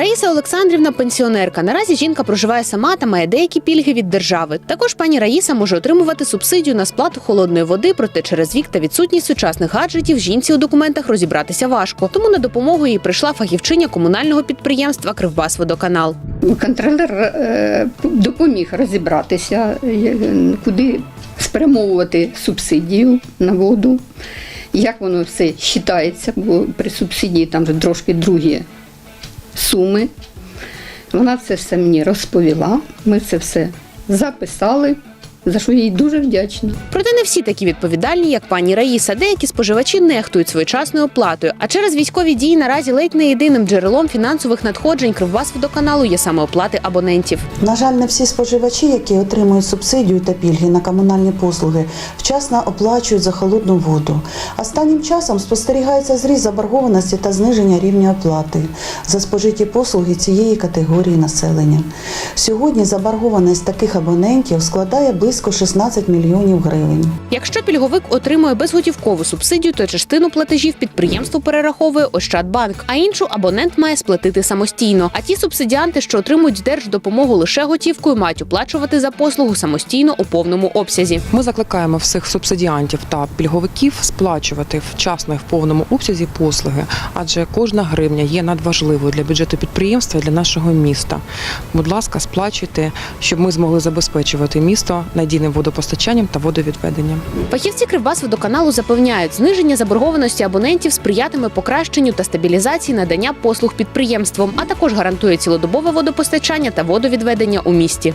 Надія Олександрівна пенсіонерка. Наразі жінка проживає сама та має деякі пільги від держави. Також пані Раїса може отримувати субсидію на сплату холодної води, проте через вік та відсутність сучасних гаджетів жінці у документах розібратися важко. Тому на допомогу їй прийшла фахівчиня комунального підприємства Кривбасводоканал. Контролер е, допоміг розібратися, е, куди спрямовувати субсидію на воду, як воно все вважається, бо при субсидії там трошки другі суми. Вона це все мені розповіла, ми це все записали, за що їй дуже вдячна. Проте не всі такі відповідальні, як пані Раїса. Деякі споживачі нехтують своєчасною оплатою. А через військові дії наразі ледь не єдиним джерелом фінансових надходжень Кривбасводоканалу є саме оплати абонентів. На жаль, не всі споживачі, які отримують субсидію та пільги на комунальні послуги, вчасно оплачують за холодну воду. Останнім часом спостерігається зріст заборгованості та зниження рівня оплати за спожиті послуги цієї категорії населення. Сьогодні заборгованість таких абонентів складає близько 16 мільйонів гривень. Якщо пільговик отримує безготівкову субсидію, то частину платежів підприємство перераховує Ощадбанк, а іншу абонент має сплатити самостійно. А ті субсидіанти, що отримують держдопомогу лише готівкою, мають оплачувати за послугу самостійно у повному обсязі. Ми закликаємо всіх субсидіантів та пільговиків сплачувати вчасно і в повному обсязі послуги, адже кожна гривня є надважливою для бюджету підприємства і для нашого міста. Будь ласка, сплачуйте, щоб ми змогли забезпечувати місто надійним водопостачанням та водовідведенням. Фахівці Кривбасводоканалу запевняють, зниження заборгованості абонентів сприятиме покращенню та стабілізації надання послуг підприємствам, а також гарантує цілодобове водопостачання та водовідведення у місті.